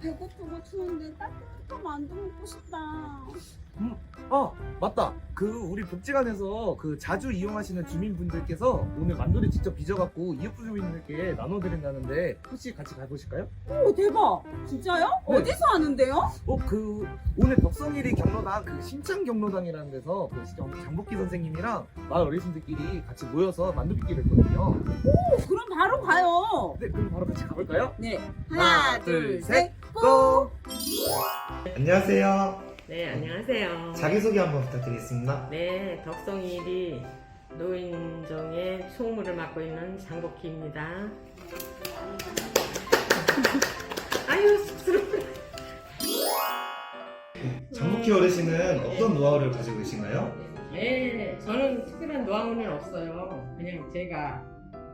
배고프고 추운데 따뜻한 만두 먹고 싶다. 아 맞다 그 우리 복지관에서 그 자주 이용하시는 주민분들께서 오늘 만두를 직접 빚어갖고 이웃 주민들께 나눠드린다는데 혹시 같이 가보실까요? 오 대박! 진짜요? 네. 어디서 하는데요? 어 그 오늘 덕성일이 경로당 그 신창 경로당이라는 데서 그 시장 장복기 선생님이랑 마을 어르신들끼리 같이 모여서 만두 빚기를 했거든요 오 그럼 바로 가요. 네 그럼 바로 같이 가볼까요? 네 하나, 둘, 둘 셋! 안녕하세요 네, 안녕하세요. 자기소개 한번 부탁드리겠습니다 네, 덕성일이 노인정의 총무를 맡고 있는 장복희입니다. 아유, 쑥스러워. 장복기 어르신은 어떤 노하우를 가지고 계신가요? 네, 저는 특별한 노하우는 없어요. 그냥 제가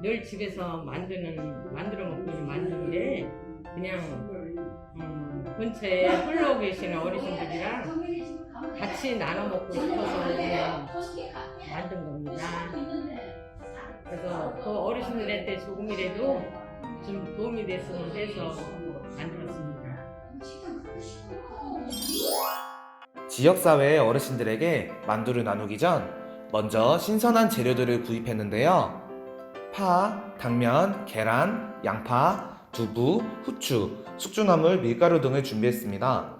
늘 집에서 만드는, 만들어 먹고 있는 만두인데, 그냥, 음, 근처에 홀로 계시는 어르신들이랑 같이 나눠 먹고 싶어서 만든 겁니다. 그래서 그 어르신들한테 조금이라도 좀 도움이 됐으면 해서 만들었습니다. 지역사회 어르신들에게 만두를 나누기 전 먼저 신선한 재료들을 구입했는데요. 파, 당면, 계란, 양파, 두부, 후추, 숙주나물, 밀가루 등을 준비했습니다.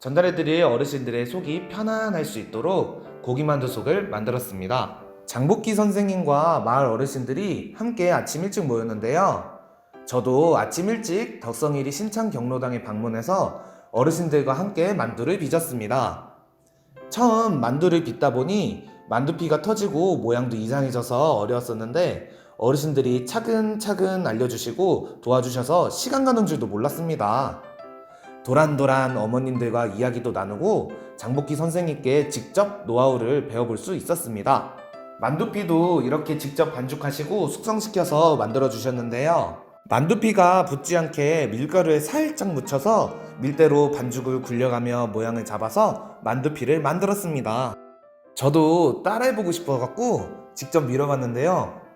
전달해드릴 어르신들의 속이 편안할 수 있도록 고기만두 속을 만들었습니다. 장복기 선생님과 마을 어르신들이 함께 아침 일찍 모였는데요. 저도 아침 일찍 덕성일이 신창 경로당에 방문해서 어르신들과 함께 만두를 빚었습니다. 처음 만두를 빚다 보니 만두피가 터지고 모양도 이상해져서 어려웠었는데 어르신들이 차근차근 알려주시고 도와주셔서 시간 가는 줄도 몰랐습니다. 도란도란 어머님들과 이야기도 나누고 장복기 선생님께 직접 노하우를 배워볼 수 있었습니다. 만두피도 이렇게 직접 반죽하시고 숙성시켜서 만들어 주셨는데요. 만두피가 붙지 않게 밀가루에 살짝 묻혀서 밀대로 반죽을 굴려가며 모양을 잡아서 만두피를 만들었습니다. 저도 따라해보고 싶어갖고 직접 밀어봤는데요.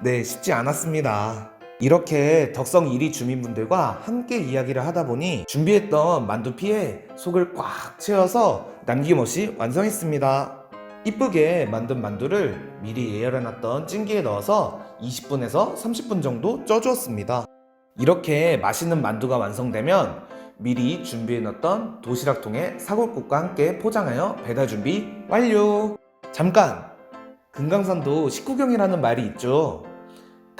아, 네, 쉽지 않았습니다. 이렇게 덕성 1위 주민분들과 함께 이야기를 하다 보니 준비했던 만두피에 속을 꽉 채워서 남김없이 완성했습니다. 이쁘게 만든 만두를 미리 예열해놨던 찜기에 넣어서 20분에서 30분 정도 쪄주었습니다. 이렇게 맛있는 만두가 완성되면 미리 준비해놨던 도시락통에 사골국과 함께 포장하여 배달 준비 완료! 잠깐! 금강산도 식구경이라는 말이 있죠.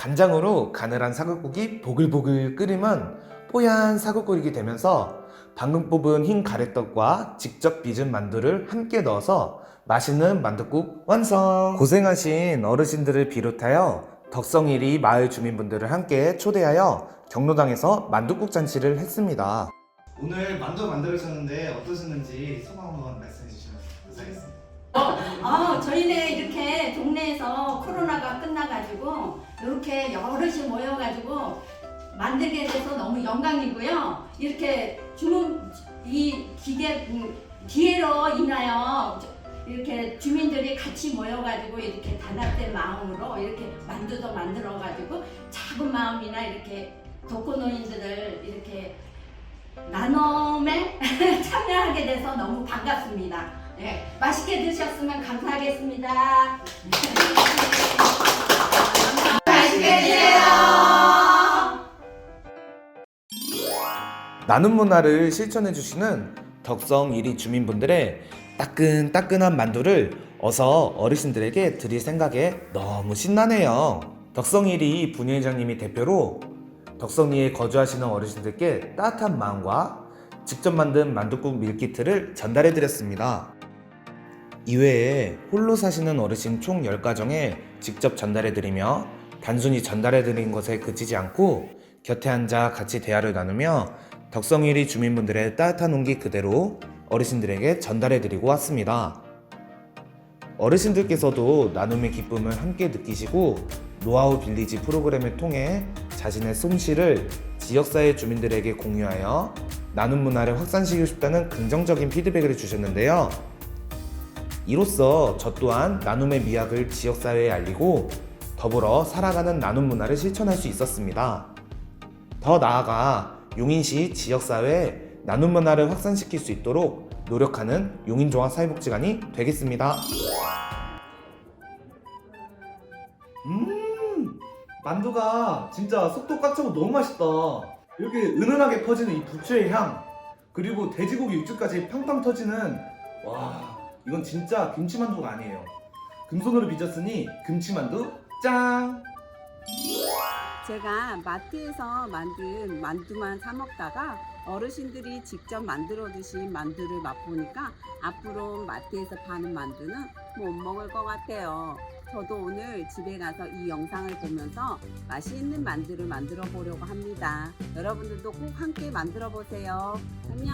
간장으로 가늘한 사골국이 보글보글 끓이면 뽀얀 사골국이 되면서 방금 뽑은 흰 가래떡과 직접 빚은 만두를 함께 넣어서 맛있는 만둣국 완성! 고생하신 어르신들을 비롯하여 덕성일이 마을 주민분들을 함께 초대하여 경로당에서 만둣국 잔치를 했습니다. 오늘 만두 만들으셨는데 어떠셨는지 소감 한번 말씀해 주시면 감사하겠습니다 아, 저희는 이렇게 동네에서 코로나가 끝나가지고 이렇게 여럿이 모여가지고 만들게 돼서 너무 영광이고요. 이렇게 주문 이 기계 음, 기회로 인하여 이렇게 주민들이 같이 모여가지고 이렇게 단합된 마음으로 이렇게 만두도 만들어가지고 작은 마음이나 이렇게 독거노인들을 이렇게 나눔에 참여하게 돼서 너무 반갑습니다. 네, 맛있게 드셨으면 감사하겠습니다. 맛있게 드세요. 나눔 문화를 실천해 주시는 덕성 1위 주민분들의 따끈따끈한 만두를 어서 어르신들에게 드릴 생각에 너무 신나네요. 덕성 1위 분회장님이 대표로 덕성 2에 거주하시는 어르신들께 따뜻한 마음과 직접 만든 만두국 밀키트를 전달해 드렸습니다. 이외에 홀로 사시는 어르신 총 10가정에 직접 전달해 드리며 단순히 전달해 드린 것에 그치지 않고 곁에 앉아 같이 대화를 나누며 덕성일이 주민분들의 따뜻한 온기 그대로 어르신들에게 전달해 드리고 왔습니다. 어르신들께서도 나눔의 기쁨을 함께 느끼시고 노하우 빌리지 프로그램을 통해 자신의 솜씨를 지역사회 주민들에게 공유하여 나눔 문화를 확산시키고 싶다는 긍정적인 피드백을 주셨는데요. 이로써 저 또한 나눔의 미학을 지역사회에 알리고 더불어 살아가는 나눔 문화를 실천할 수 있었습니다. 더 나아가 용인시 지역사회에 나눔 문화를 확산시킬 수 있도록 노력하는 용인종합사회복지관이 되겠습니다. 음, 만두가 진짜 속도 꽉 차고 너무 맛있다. 이렇게 은은하게 퍼지는 이 부추의 향, 그리고 돼지고기 육즙까지 팡팡 터지는 와, 이건 진짜 김치만두가 아니에요. 금손으로 빚었으니 금치만두 짱! 제가 마트에서 만든 만두만 사 먹다가 어르신들이 직접 만들어 드신 만두를 맛보니까 앞으로 마트에서 파는 만두는 못 먹을 것 같아요. 저도 오늘 집에 가서 이 영상을 보면서 맛있는 만두를 만들어 보려고 합니다. 여러분들도 꼭 함께 만들어 보세요. 안녕.